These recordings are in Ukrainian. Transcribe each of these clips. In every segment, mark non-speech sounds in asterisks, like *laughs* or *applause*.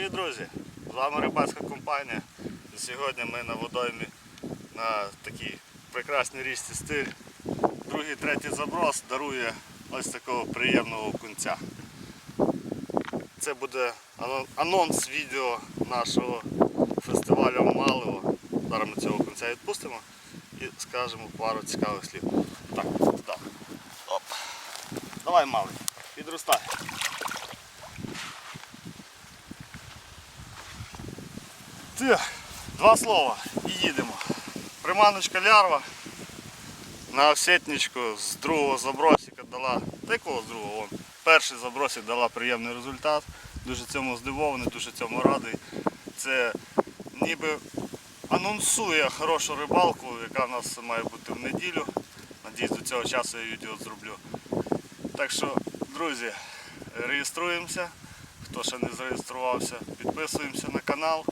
З вами рибацька компанія. І сьогодні ми на водоймі на такій прекрасній річці стиль. Другий, третій заброс дарує ось такого приємного кунця. Це буде анонс відео нашого фестивалю Малево. Зараз ми цього кунця відпустимо і скажемо пару цікавих слів. Так, туди. Оп. Давай, малий, підростай. Так, два слова і їдемо. Приманочка лярва на осетничку з другого забросика дала, та якого з другого? Вон, перший забросик дала приємний результат. Дуже цьому здивований, дуже цьому радий. Це ніби анонсує хорошу рибалку, яка в нас має бути в неділю. Надіюсь, до цього часу я відео зроблю. Так що, друзі, реєструємося. Хто ще не зареєструвався, підписуємося на канал,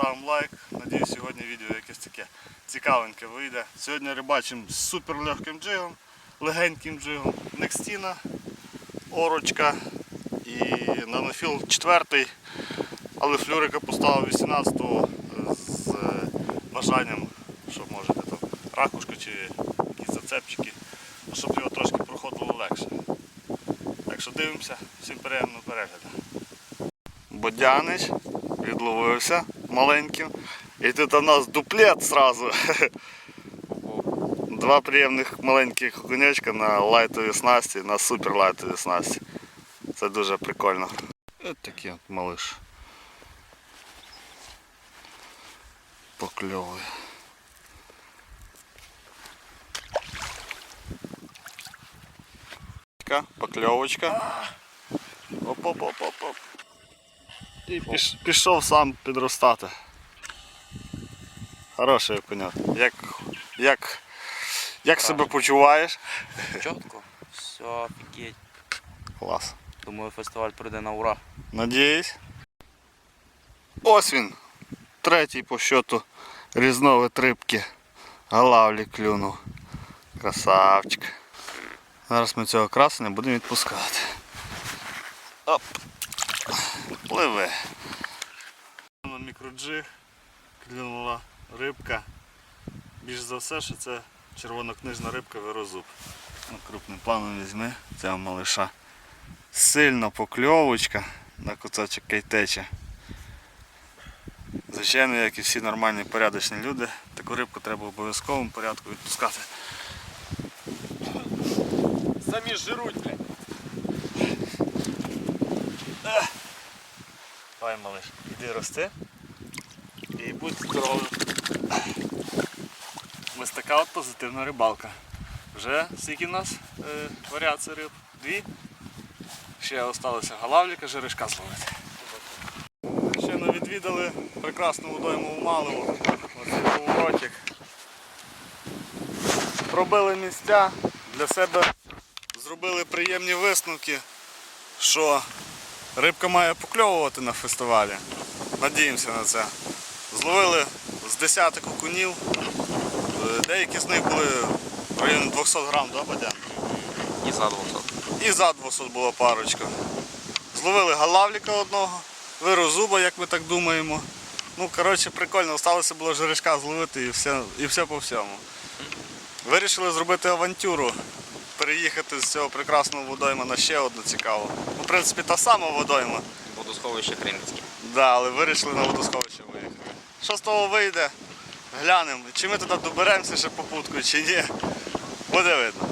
ставимо лайк. Надіюсь, сьогодні відео якесь таке цікавеньке вийде. Сьогодні рибачимо з супер легким джигом, легеньким джигом, Некстіна, орочка і нанофіл 4, але флюрика поставив 18-го з е, бажанням, що можете там ракушка чи якісь зацепчики, ну, щоб його трошки проходило легше. Так що дивимося, всім приємного перегляду. Бодянич відловився маленьким. І тут у нас дуплет зразу. *laughs* Два приємних маленьких конячка на лайтовій снасті, на супер лайтовій снасті. Це дуже прикольно. Ось такий от малиш. Покльовочка, покльовочка. Оп-оп-оп-оп-оп. І піш, пішов сам підростати. Хороший окунят. Як, як, як себе почуваєш? Чітко. Все, офігеть. Клас. Думаю, фестиваль пройде на ура. Надіюсь. Ось він. Третій по счету різновид рибки. Галавлі клюнув. Красавчик. Зараз ми цього красення будемо відпускати. Оп. Пливе. На мікроджиг клюнула рибка. Більш за все, що це червонокнижна рибка вирозуб. На крупним планом візьми цього малиша. Сильно покльовочка на кусочок кайтеча. Звичайно, як і всі нормальні порядочні люди, таку рибку треба в обов'язковому порядку відпускати. Самі жируть, блядь. Давай, малиш, іди рости і будь здоровим. Ось така от позитивна рибалка. Вже скільки в нас е, варіацій риб? Дві. Ще залишилося галавліка, жерешка зловити. Ще не відвідали прекрасну водойму в Малову. Оцей поворотик. Пробили місця, для себе зробили приємні висновки, що Рибка має покльовувати на фестивалі. Надіємося на це. Зловили з десяток окунів. Деякі з них були в районі 200 грам, да, Бадян? І за 200. І за 200 була парочка. Зловили галавліка одного, вирозуба, як ми так думаємо. Ну, коротше, прикольно, залишилося було жерешка зловити і все, і все по всьому. Вирішили зробити авантюру, переїхати з цього прекрасного водойма на ще одну цікаву. Ну, в принципі, та сама водойма. Водосховище Криницьке. Да, але вирішили на водосховище виїхати. Що з того вийде? Глянемо, чи ми туди доберемося ще попуткою, чи ні. Буде видно.